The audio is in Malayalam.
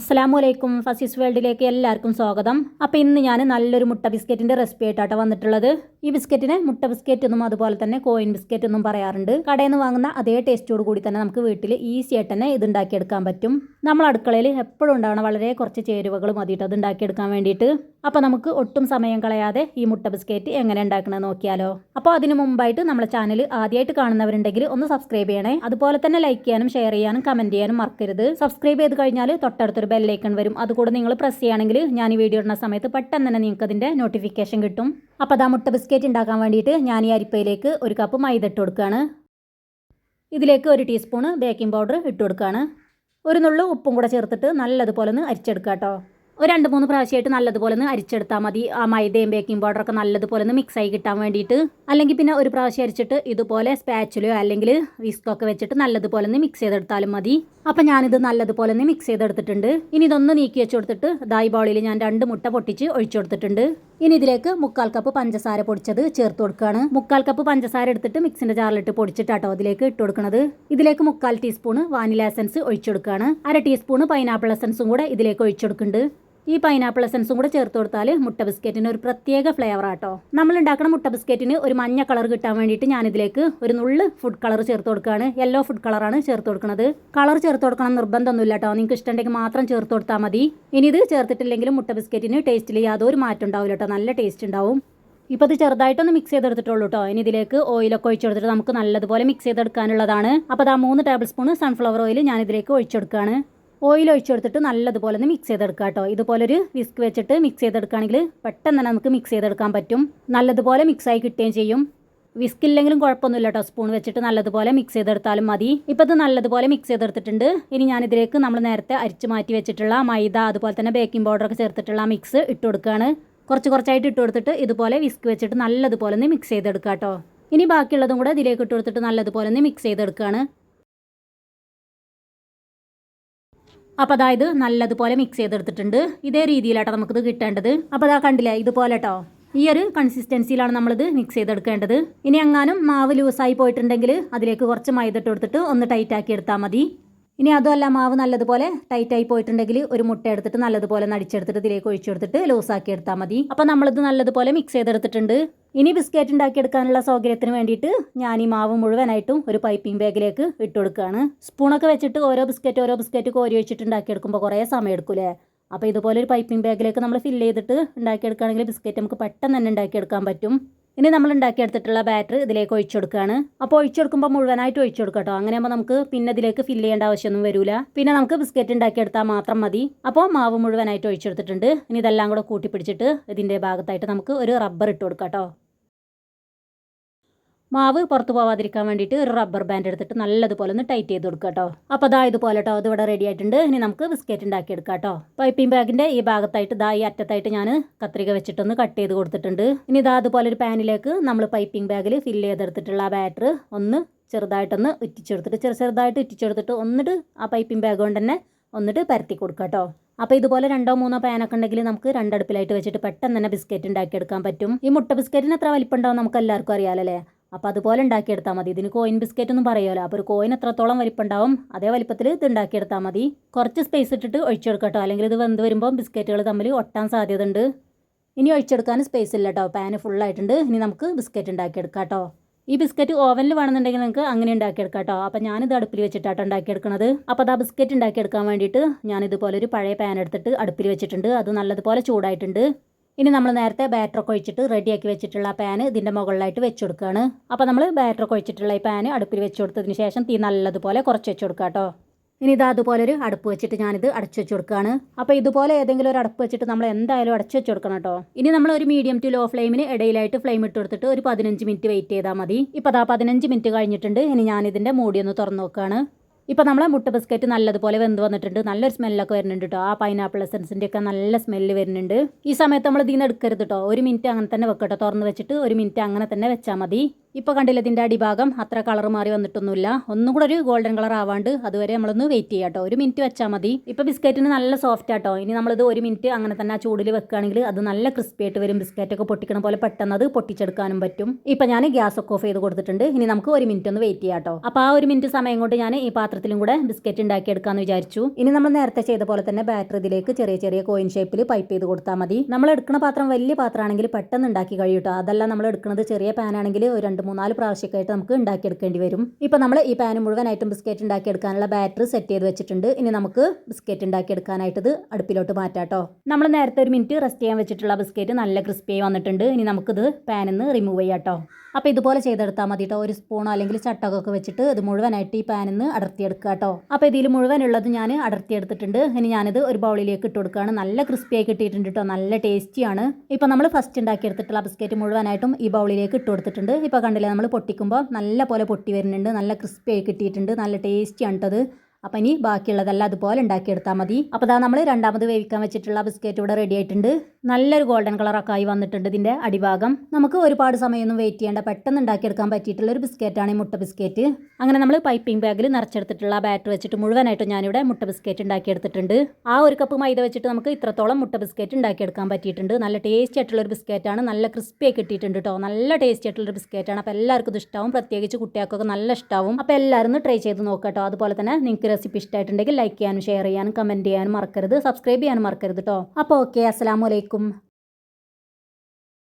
അസ്സലാമു വലൈക്കും ഫസീസ് വേൾഡിലേക്ക് എല്ലാവർക്കും സ്വാഗതം. അപ്പോൾ ഇന്ന് ഞാൻ നല്ലൊരു മുട്ട ബിസ്ക്കറ്റിന്റെ റെസിപ്പി ആയിട്ടാണ് വന്നിട്ടുള്ളത്. ഈ ബിസ്ക്കറ്റിന് മുട്ട ബിസ്ക്കറ്റ് എന്നും അതുപോലെ തന്നെ കോയിൻ ബിസ്ക്കറ്റ് എന്നും പറയാറുണ്ട്. കടയിൽ നിന്ന് വാങ്ങുന്ന അതേ ടേസ്റ്റോട് കൂടി തന്നെ നമുക്ക് വീട്ടിൽ ഈസി ആയിട്ട് തന്നെ ഇത് ഉണ്ടാക്കിയെടുക്കാൻ പറ്റും. നമ്മൾ അടുക്കളയിൽ എപ്പോഴും ഉണ്ടാവണം വളരെ കുറച്ച് ചേരുവകൾ മതിയിട്ട് അത് ഉണ്ടാക്കിയെടുക്കാൻ വേണ്ടിയിട്ട്. അപ്പോൾ നമുക്ക് ഒട്ടും സമയം കളയാതെ ഈ മുട്ട ബിസ്ക്കറ്റ് എങ്ങനെ ഉണ്ടാക്കണമെന്ന് നോക്കിയാലോ. അപ്പോൾ അതിന് മുമ്പായിട്ട് നമ്മുടെ ചാനൽ ആദ്യമായിട്ട് കാണുന്നവരുണ്ടെങ്കിൽ ഒന്ന് സബ്സ്ക്രൈബ് ചെയ്യണേ. അതുപോലെ തന്നെ ലൈക്ക് ചെയ്യാനും ഷെയർ ചെയ്യാനും കമന്റ് ചെയ്യാനും മറക്കരുത്. സബ്സ്ക്രൈബ് ചെയ്ത് കഴിഞ്ഞാൽ തൊട്ടടുത്തൊരു ബെല്ലൈക്കൺ വരും. അതുകൂടെ നിങ്ങൾ പ്രസ് ചെയ്യുകയാണെങ്കിൽ ഞാൻ ഈ വീഡിയോ ഇടുന്ന സമയത്ത് പെട്ടെന്ന് തന്നെ നിങ്ങൾക്ക് അതിന്റെ നോട്ടിഫിക്കേഷൻ കിട്ടും. അപ്പോൾ അതാ മുട്ട ബിസ്ക്കറ്റ് ഉണ്ടാക്കാൻ വേണ്ടിയിട്ട് ഞാൻ ഈ അരിപ്പയിലേക്ക് ഒരു കപ്പ് മൈദ ഇട്ട് കൊടുക്കുകയാണ്. ഇതിലേക്ക് ഒരു ടീസ്പൂണ് ബേക്കിംഗ് പൗഡർ ഇട്ട് കൊടുക്കുകയാണ്. ഒരു നുള്ളു ഉപ്പും കൂടെ ചേർത്തിട്ട് നല്ലതുപോലെ ഒന്ന് അരിച്ചെടുക്കാം കേട്ടോ. ഒരു രണ്ട് മൂന്ന് പ്രാവശ്യമായിട്ട് നല്ലതുപോലെ ഒന്ന് അരിച്ചെടുത്താൽ മതി. ആ മൈദയും ബേക്കിംഗ് പൗഡറൊക്കെ നല്ലതുപോലെ ഒന്ന് മിക്സ് ആയി കിട്ടാൻ വേണ്ടിയിട്ട്. അല്ലെങ്കിൽ പിന്നെ ഒരു പ്രാവശ്യം അരിച്ചിട്ട് ഇതുപോലെ സ്പാച്ചിലോ അല്ലെങ്കിൽ വിസ്കൊക്കെ വെച്ചിട്ട് നല്ലതുപോലെ ഒന്ന് മിക്സ് ചെയ്തെടുത്താലും മതി. അപ്പം ഞാനിത് നല്ലതുപോലെ ഒന്ന് മിക്സ് ചെയ്തെടുത്തിട്ടുണ്ട്. ഇനി ഇതൊന്ന് നീക്കി വെച്ച് കൊടുത്തിട്ട് ദായി ബൗളിൽ ഞാൻ രണ്ട് മുട്ട പൊട്ടിച്ച് ഒഴിച്ചു കൊടുത്തിട്ടുണ്ട്. ഇനി ഇതിലേക്ക് മുക്കാൽ കപ്പ് പഞ്ചസാര പൊടിച്ചത് ചേർത്ത് കൊടുക്കുകയാണ്. മുക്കാൽ കപ്പ് പഞ്ചസാര എടുത്തിട്ട് മിക്സിന്റെ ജാറിലിട്ട് പൊടിച്ചിട്ടാട്ടോ അതിലേക്ക് ഇട്ട് കൊടുക്കുന്നത് ഇതിലേക്ക് മുക്കാൽ ടീസ്പൂൺ വാനില എസൻസ് ഒഴിച്ചു കൊടുക്കുകയാണ്. അര ടീസ്പൂൺ പൈനാപ്പിൾ എസൻസും കൂടെ ഇതിലേക്ക് ഒഴിച്ചു കൊടുക്കുന്നുണ്ട്. ഈ പൈനാപ്പിൾ എസൻസും കൂടെ ചേർത്ത് കൊടുത്താൽ മുട്ട ബിസ്ക്കറ്റിന് ഒരു പ്രത്യേക ഫ്ലേവർ ആട്ടോ. നമ്മൾ ഉണ്ടാക്കുന്ന മുട്ട ബിസ്ക്കറ്റിന് ഒരു മഞ്ഞ കളർ കിട്ടാൻ വേണ്ടിയിട്ട് ഞാനിതിലേക്ക് ഒരു നുള്ള് ഫുഡ് കളർ ചേർത്ത് കൊടുക്കുകയാണ് യെല്ലോ ഫുഡ് കളറാണ് ചേർത്ത് കൊടുക്കുന്നത് കളർ ചേർത്ത് കൊടുക്കണം നിർബന്ധമൊന്നുമില്ല കേട്ടോ നിങ്ങൾക്ക് ഇഷ്ടമുണ്ടെങ്കിൽ മാത്രം ചേർത്ത് കൊടുത്താൽ മതി. ഇനി ഇത് ചേർത്തിട്ടില്ലെങ്കിലും മുട്ട ബിസ്ക്കറ്റിന് ടേസ്റ്റിൽ യാതൊരു മാറ്റം ഉണ്ടാവില്ല കേട്ടോ നല്ല ടേസ്റ്റ് ഉണ്ടാവും. ഇപ്പോൾ ഇത് ചെറുതായിട്ടൊന്ന് മിക്സ് ചെയ്തെടുത്തിട്ടുള്ളൂ കേട്ടോ ഇനി ഇതിലേക്ക് ഓയിലൊക്കെ ഒഴിച്ചെടുത്തിട്ട് നമുക്ക് നല്ലതുപോലെ മിക്സ് ചെയ്തെടുക്കാനുള്ളതാണ്. അപ്പോൾ ആ മൂന്ന് ടേബിൾ സ്പൂൺ സൺഫ്ലവർ ഓയിൽ ഞാനിതിലേക്ക് ഒഴിച്ചെടുക്കുകയാണ് ഓയിൽ ഒഴിച്ചെടുത്തിട്ട് നല്ലതുപോലെ ഒന്ന് മിക്സ് ചെയ്തെടുക്കുക കേട്ടോ. ഇതുപോലെ ഒരു വിസ്ക് വെച്ചിട്ട് മിക്സ് ചെയ്തെടുക്കുകയാണെങ്കിൽ പെട്ടെന്ന് തന്നെ നമുക്ക് മിക്സ് ചെയ്തെടുക്കാൻ പറ്റും. നല്ലതുപോലെ മിക്സായി കിട്ടുകയും ചെയ്യും. വിസ്ക് ഇല്ലെങ്കിലും കുഴപ്പമൊന്നുമില്ല കേട്ടോ. സ്പൂൺ വെച്ചിട്ട് നല്ലതുപോലെ മിക്സ് ചെയ്തെടുത്താലും മതി. ഇപ്പോൾ ഇത് നല്ലതുപോലെ മിക്സ് ചെയ്തെടുത്തിട്ടുണ്ട്. ഇനി ഞാനിതിലേക്ക് നമ്മൾ നേരത്തെ അരിച്ച് മാറ്റി വെച്ചിട്ടുള്ള മൈദ അതുപോലെ തന്നെ ബേക്കിംഗ് പൗഡറൊക്കെ ചേർത്തിട്ടുള്ള മിക്സ് ഇട്ട് കൊടുക്കുകയാണ്. കുറച്ച് കുറച്ചായിട്ട് ഇട്ട് കൊടുത്തിട്ട് ഇതുപോലെ വിസ്ക് വെച്ചിട്ട് നല്ലതുപോലെ ഒന്ന് മിക്സ് ചെയ്തെടുക്കുക കേട്ടോ. ഇനി ബാക്കിയുള്ളതും കൂടെ ഇതിലേക്ക് ഇട്ട് കൊടുത്തിട്ട് നല്ലതുപോലെ ഒന്ന് മിക്സ് ചെയ്തെടുക്കുകയാണ്. അപ്പോൾ അതായത് നല്ലതുപോലെ മിക്സ് ചെയ്തെടുത്തിട്ടുണ്ട്. ഇതേ രീതിയിലാട്ടോ നമുക്കിത് കിട്ടേണ്ടത്. അപ്പോൾ അതാ കണ്ടില്ലേ ഇതുപോലെ കേട്ടോ ഈ ഒരു കൺസിസ്റ്റൻസിയിലാണ് നമ്മളിത് മിക്സ് ചെയ്തെടുക്കേണ്ടത്. ഇനി എങ്ങാനും മാവ് ലൂസായി പോയിട്ടുണ്ടെങ്കിൽ അതിലേക്ക് കുറച്ച് മൈദ ഇട്ട് കൊടുത്തിട്ട് ഒന്ന് ടൈറ്റ് ആക്കി എടുത്താൽ മതി. ഇനി അതുമല്ല മാവ് നല്ലതുപോലെ ടൈറ്റായി പോയിട്ടുണ്ടെങ്കിൽ ഒരു മുട്ട എടുത്തിട്ട് നല്ലതുപോലെ നടിച്ചെടുത്തിട്ട് ഇതിലേക്ക് ഒഴിച്ചെടുത്തിട്ട് ലൂസാക്കി എടുത്താൽ മതി. അപ്പോൾ നമ്മളിത് നല്ലതുപോലെ മിക്സ് ചെയ്തെടുത്തിട്ടുണ്ട്. ഇനി ബിസ്ക്കറ്റ് ഉണ്ടാക്കിയെടുക്കാനുള്ള സൗകര്യത്തിന് വേണ്ടിയിട്ട് ഞാൻ ഈ മാവ് മുഴുവനായിട്ടും ഒരു പൈപ്പിംഗ് ബാഗിലേക്ക് ഇട്ട് കൊടുക്കുകയാണ്. സ്പൂണൊക്കെ വെച്ചിട്ട് ഓരോ ബിസ്ക്കറ്റ് ഓരോ ബിസ്ക്കറ്റ് കോരി വെച്ചിട്ട് ഉണ്ടാക്കിയെടുക്കുമ്പോൾ കുറേ സമയം എടുക്കൂലേ അപ്പോൾ ഇതുപോലെ ഒരു പൈപ്പിംഗ് ബാഗിലേക്ക് നമ്മൾ ഫില്ല് ചെയ്തിട്ട് ഉണ്ടാക്കിയെടുക്കുകയാണെങ്കിൽ ബിസ്ക്കറ്റ് നമുക്ക് പെട്ടെന്ന് തന്നെ ഉണ്ടാക്കിയെടുക്കാൻ പറ്റും. ഇനി നമ്മൾ ഉണ്ടാക്കിയെടുത്തിട്ടുള്ള ബാറ്റർ ഇതിലേക്ക് ഒഴിച്ചു കൊടുക്കുകയാണ്. അപ്പോൾ ഒഴിച്ചു കൊടുക്കുമ്പോൾ മുഴുവനായിട്ട് ഒഴിച്ചു കൊടുക്കാം കേട്ടോ. നമുക്ക് പിന്നെ ഇതിലേക്ക് ഫില്ല് ചെയ്യേണ്ട ആവശ്യമൊന്നും വരില്ല പിന്നെ നമുക്ക് ബിസ്ക്കറ്റ് ഉണ്ടാക്കിയെടുത്താൽ മാത്രം മതി. അപ്പോൾ മാവ് മുഴുവനായിട്ട് ഒഴിച്ചെടുത്തിട്ടുണ്ട്. ഇനി ഇതെല്ലാം കൂടെ കൂട്ടിപ്പിടിച്ചിട്ട് ഇതിന്റെ ഭാഗത്തായിട്ട് നമുക്ക് ഒരു റബ്ബർ ഇട്ട് കൊടുക്കാം കേട്ടോ. മാവ് പുറത്ത് പോവാതിരിക്കാൻ വേണ്ടിയിട്ട് ഒരു റബ്ബർ ബാൻഡ് എടുത്തിട്ട് നല്ലതുപോലെ ഒന്ന് ടൈറ്റ് ചെയ്ത് കൊടുക്കുക കേട്ടോ അപ്പോൾ അതാ ഇതുപോലെ കേട്ടോ അതിവിടെ റെഡി ആയിട്ടുണ്ട്. ഇനി നമുക്ക് ബിസ്ക്കറ്റ് ഉണ്ടാക്കിയെടുക്കാം കേട്ടോ പൈപ്പിംഗ് ബാഗിന്റെ ഈ ഭാഗത്തായിട്ട് ഇതാ ഈ അറ്റത്തായിട്ട് ഞാൻ കത്രിക വെച്ചിട്ടൊന്ന് കട്ട് ചെയ്ത് കൊടുത്തിട്ടുണ്ട്. ഇനി ഇതാ അതുപോലെ ഒരു പാനിലേക്ക് നമ്മൾ പൈപ്പിംഗ് ബാഗിൽ ഫില്ല് ചെയ്തെടുത്തിട്ടുള്ള ആ ബാറ്റർ ഒന്ന് ചെറുതായിട്ടൊന്ന് ഉറ്റിച്ചെടുത്തിട്ട് ചെറു ചെറുതായിട്ട് ഉറ്റിച്ചെടുത്തിട്ട് ഒന്നിട്ട് ആ പൈപ്പിംഗ് ബാഗ് കൊണ്ട് തന്നെ ഒന്നിട്ട് പരത്തി കൊടുക്കുക കേട്ടോ അപ്പോൾ ഇതുപോലെ രണ്ടോ മൂന്നോ പാനൊക്കെ ഉണ്ടെങ്കിൽ നമുക്ക് രണ്ടടുപ്പിലായിട്ട് വെച്ചിട്ട് പെട്ടെന്ന് തന്നെ ബിസ്ക്കറ്റ് ഉണ്ടാക്കിയെടുക്കാൻ പറ്റും. ഈ മുട്ട ബിസ്ക്കറ്റിന് എത്ര വലിപ്പം ഉണ്ടാവും നമുക്ക് എല്ലാവർക്കും അറിയാമല്ലോ അപ്പോൾ അതുപോലെ ഉണ്ടാക്കിയെടുത്താൽ മതി. ഇതിന് കോയിൻ ബിസ്ക്കറ്റ് ഒന്നും പറയുമല്ലോ അപ്പോൾ ഒരു കോയിൻ എത്രത്തോളം വലിപ്പുണ്ടാവും അതേ വലിപ്പത്തിൽ ഇത് ഉണ്ടാക്കിയെടുത്താൽ മതി. കുറച്ച് സ്പേസ് ഇട്ടിട്ട് ഒഴിച്ചെടുക്കട്ടോ അല്ലെങ്കിൽ ഇത് വെന്ത് വരുമ്പോൾ ബിസ്ക്കറ്റുകൾ തമ്മിൽ ഒട്ടാൻ സാധ്യത ഉണ്ട് ഇനി ഒഴിച്ചെടുക്കാൻ സ്പേസ് ഇല്ല കേട്ടോ പാന് ഫുള്ളായിട്ടുണ്ട് ഇനി നമുക്ക് ബിസ്ക്കറ്റ് ഉണ്ടാക്കിയെടുക്കാം കേട്ടോ ഈ ബിസ്ക്കറ്റ് ഓവനിൽ വേണമെന്നുണ്ടെങ്കിൽ നിങ്ങൾക്ക് അങ്ങനെ ഉണ്ടാക്കിയെടുക്കാം കേട്ടോ അപ്പോൾ ഞാനിത് അടുപ്പിൽ വെച്ചിട്ടാട്ടോ ഉണ്ടാക്കിയെടുക്കുന്നത് അപ്പോൾ അത് ആ ബിസ്ക്കറ്റ് ഉണ്ടാക്കിയെടുക്കാൻ വേണ്ടിയിട്ട് ഞാൻ ഇതുപോലെ ഒരു പഴയ പാൻ എടുത്തിട്ട് അടുപ്പിൽ വെച്ചിട്ടുണ്ട്. അത് നല്ലതുപോലെ ചൂടായിട്ടുണ്ട്. ഇനി നമ്മൾ നേരത്തെ ബാറ്ററൊക്കെ ഒഴിച്ചിട്ട് റെഡിയാക്കി വെച്ചിട്ടുള്ള പാൻ ഇതിന്റെ മുകളിലായിട്ട് വെച്ച് കൊടുക്കുകയാണ്. അപ്പോൾ നമ്മൾ ബാറ്ററൊക്കെ ഒഴിച്ചിട്ടുള്ള ഈ പാൻ അടുപ്പിൽ വെച്ച് കൊടുത്തതിന് ശേഷം തീ നല്ലതുപോലെ കുറച്ച് വെച്ച് കൊടുക്കുക കേട്ടോ. ഇനി ഇത് അതുപോലെ ഒരു അടുപ്പ് വെച്ചിട്ട് ഞാനിത് അടച്ചു വെച്ച് കൊടുക്കുകയാണ്. അപ്പോൾ ഇതുപോലെ ഏതെങ്കിലും ഒരു അടുപ്പ് വെച്ചിട്ട് നമ്മൾ എന്തായാലും അടച്ചു വെച്ച് കൊടുക്കണം കേട്ടോ. ഇനി നമ്മൾ ഒരു മീഡിയം ടു ലോ ഫ്ലെയിമിന് ഇടയിലായിട്ട് ഫ്ലെയിം ഇട്ട് കൊടുത്തിട്ട് ഒരു പതിനഞ്ച് മിനിറ്റ് വെയിറ്റ് ചെയ്താൽ മതി. ഇപ്പോൾ അതാ പതിനഞ്ച് മിനിറ്റ് കഴിഞ്ഞിട്ടുണ്ട്. ഇനി ഞാനിതിന്റെ മൂടി ഒന്ന് തുറന്ന് നോക്കുകയാണ്. ഇപ്പോൾ നമ്മളെ മുട്ട ബിസ്ക്കറ്റ് നല്ലതുപോലെ വെന്ത് വന്നിട്ടുണ്ട്. നല്ലൊരു സ്മെല്ലൊക്കെ വരുന്നുണ്ട് കേട്ടോ ആ പൈനാപ്പിൾ എസൻസിന്റെ ഒക്കെ നല്ല സ്മെല്ല് വരുന്നുണ്ട്. ഈ സമയത്ത് നമ്മൾ ഇതിൽ നിന്ന് എടുക്കരുത് കേട്ടോ ഒരു മിനിറ്റ് അങ്ങനെ തന്നെ വെക്കട്ടോ തുറന്ന് വെച്ചിട്ട് ഒരു മിനിറ്റ് അങ്ങനെ തന്നെ വെച്ചാൽ മതി. ഇപ്പോൾ കണ്ടില്ല ഇതിന്റെ അടിഭാഗം? അത്ര കളർ മാറി വന്നിട്ടൊന്നുമില്ല. ഒന്നും കൂടെ ഒരു ഗോൾഡൻ കളർ ആവാണ്ട് അതുവരെ നമ്മളൊന്ന് വെയിറ്റ് ചെയ്യാം കേട്ടോ. ഒരു മിനിറ്റ് വെച്ചാൽ മതി. ഇപ്പോൾ ബിസ്ക്കറ്റിന് നല്ല സോഫ്റ്റ് ആട്ടോ ഇനി നമ്മളിത് ഒരു മിനിറ്റ് അങ്ങനെ തന്നെ ആ ചൂടിൽ വെക്കുകയാണെങ്കിൽ അത് നല്ല ക്രിസ്പി ആയിട്ട് വരും. ബിസ്ക്കറ്റൊക്കെ പൊട്ടിക്കണ പോലെ പെട്ടെന്ന് അത് പൊട്ടിച്ചെടുക്കാനും പറ്റും. ഇപ്പോൾ ഞാൻ ഗ്യാസ് ഒക്കെ ഓഫ് ചെയ്ത് കൊടുത്തിട്ടുണ്ട്. ഇനി നമുക്ക് ഒരു മിനിറ്റ് ഒന്ന് വെയിറ്റ് ചെയ്യാം കേട്ടോ. അപ്പോൾ ആ ഒരു മിനിറ്റ് സമയം കൊണ്ട് ഞാൻ ഈ പാത്രത്തിലും കൂടെ ബിസ്ക്കറ്റ് ഉണ്ടാക്കിയെടുക്കാമെന്ന് വിചാരിച്ചു. ഇനി നമ്മൾ നേരത്തെ ചെയ്ത പോലെ തന്നെ ബാറ്റർ ഇതിലേക്ക് ചെറിയ ചെറിയ കോയിൻ ഷേപ്പിൽ പൈപ്പ് ചെയ്ത് കൊടുത്താൽ മതി. നമ്മൾ എടുക്കുന്ന പാത്രം വലിയ പാത്രമാണെങ്കിൽ പെട്ടെന്ന് ഉണ്ടാക്കി കഴിയും കേട്ടോ. അതല്ല നമ്മൾ എടുക്കുന്നത് ചെറിയ പാനാണെങ്കിൽ ഒരു രണ്ട് മൂന്നാൽ പ്രാവശ്യമൊക്കെ ആയിട്ട് നമുക്ക് ഉണ്ടാക്കിയെടുക്കേണ്ടി വരും. ഇപ്പോൾ നമ്മൾ ഈ പാൻ മുഴുവനായിട്ടും ബിസ്ക്കറ്റ് ഉണ്ടാക്കിയെടുക്കാനുള്ള ബാറ്റർ സെറ്റ് ചെയ്ത് വെച്ചിട്ടുണ്ട്. ഇനി നമുക്ക് ബിസ്ക്കറ്റ് ഉണ്ടാക്കിയെടുക്കാനായിട്ട് അടുപ്പിലോട്ട് മാറ്റാട്ടോ നമ്മൾ നേരത്തെ ഒരു മിനിറ്റ് റെസ്റ്റ് ചെയ്യാൻ വെച്ചിട്ടുള്ള ബിസ്ക്കറ്റ് നല്ല ക്രിസ്പിയായി വന്നിട്ടുണ്ട്. ഇനി നമുക്കിത് പാനിൽ നിന്ന് റിമൂവ് ചെയ്യാട്ടോ അപ്പോൾ ഇതുപോലെ ചെയ്തെടുത്താൽ മതി കേട്ടോ ഒരു സ്പൂണോ അല്ലെങ്കിൽ ചട്ടകൊക്കെ വെച്ചിട്ട് ഇത് മുഴുവനായിട്ട് ഈ പാനിൽ നിന്ന് അടർത്തിയെടുക്കുക കേട്ടോ അപ്പോൾ ഇതിൽ മുഴുവനുള്ളത് ഞാൻ അടർത്തിയെടുത്തിട്ടുണ്ട്. ഇനി ഞാനിത് ഒരു ബൗളിലേക്ക് ഇട്ട് കൊടുക്കുകയാണ്. നല്ല ക്രിസ്പിയായി കിട്ടിയിട്ടുണ്ട് കേട്ടോ നല്ല ടേസ്റ്റിയാണ് ഇപ്പോൾ നമ്മൾ ഫസ്റ്റ് ഉണ്ടാക്കിയെടുത്തിട്ടുള്ള ബിസ്ക്കറ്റ് മുഴുവനായിട്ടും ഈ ബൗളിലേക്ക് ഇട്ട് കൊടുത്തിട്ടുണ്ട്. ഇപ്പോൾ കണ്ടില്ലേ? നമ്മൾ പൊട്ടിക്കുമ്പോൾ നല്ല പോലെ പൊട്ടി വരുന്നുണ്ട്. നല്ല ക്രിസ്പി ആയി കിട്ടിയിട്ടുണ്ട്. നല്ല ടേസ്റ്റി ടേസ്റ്റിയാണ് കേട്ടത് അപ്പം ഇനി ബാക്കിയുള്ളതെല്ലാം അതുപോലെ ഉണ്ടാക്കിയെടുത്താൽ മതി. അപ്പോൾ ഇതാ നമ്മൾ രണ്ടാമത് വേവിക്കാൻ വെച്ചിട്ടുള്ള ബിസ്ക്കറ്റ് ഇവിടെ റെഡി ആയിട്ടുണ്ട്. നല്ലൊരു ഗോൾഡൻ കളറൊക്കെ ആയി വന്നിട്ടുണ്ട് ഇതിന്റെ അടിഭാഗം. നമുക്ക് ഒരുപാട് സമയമൊന്നും വെയിറ്റ് ചെയ്യേണ്ട പെട്ടെന്ന് ഉണ്ടാക്കിയെടുക്കാൻ പറ്റിയിട്ടുള്ള ഒരു ബിസ്ക്കറ്റാണ് ഈ മുട്ട ബിസ്ക്കറ്റ് അങ്ങനെ നമ്മൾ പൈപ്പിംഗ് ബാഗിൽ നിറച്ചെടുത്തിട്ടുള്ള ബാറ്റർ വെച്ചിട്ട് മുഴുവനായിട്ടും ഞാനിവിടെ മുട്ട ബിസ്ക്കറ്റ് ഉണ്ടാക്കിയെടുത്തിട്ടുണ്ട്. ആ ഒരു കപ്പ് മൈദ വെച്ചിട്ട് നമുക്ക് ഇത്രത്തോളം മുട്ട ബിസ്ക്കറ്റ് ഉണ്ടാക്കിയെടുക്കാൻ പറ്റിയിട്ടുണ്ട്. നല്ല ടേസ്റ്റി ആയിട്ടുള്ള ഒരു ബിസ്ക്കറ്റാണ് നല്ല ക്രിസ്പി കിട്ടിയിട്ടുണ്ട് കേട്ടോ നല്ല ടേസ്റ്റി ആയിട്ടുള്ള ബിസ്ക്കറ്റാണ് അപ്പോൾ എല്ലാവർക്കും ഇത് ഇഷ്ടമാവും പ്രത്യേകിച്ച് കുട്ടികൾക്കൊക്കെ നല്ല ഇഷ്ടമാവും അപ്പോൾ എല്ലാവരും ട്രൈ ചെയ്ത് നോക്കാം കേട്ടോ അതുപോലെ തന്നെ നിങ്ങൾക്ക് റെസിപ്പി ഇഷ്ടമായിട്ടുണ്ടെങ്കിൽ ലൈക്ക് ചെയ്യാനും ഷെയർ ചെയ്യാനും കമന്റ് ചെയ്യാനും മറക്കരുത്. സബ്സ്ക്രൈബ് ചെയ്യാനും മറക്കരുത് കേട്ടോ അപ്പോൾ ഓക്കെ അസ്സാം വലൈക്കും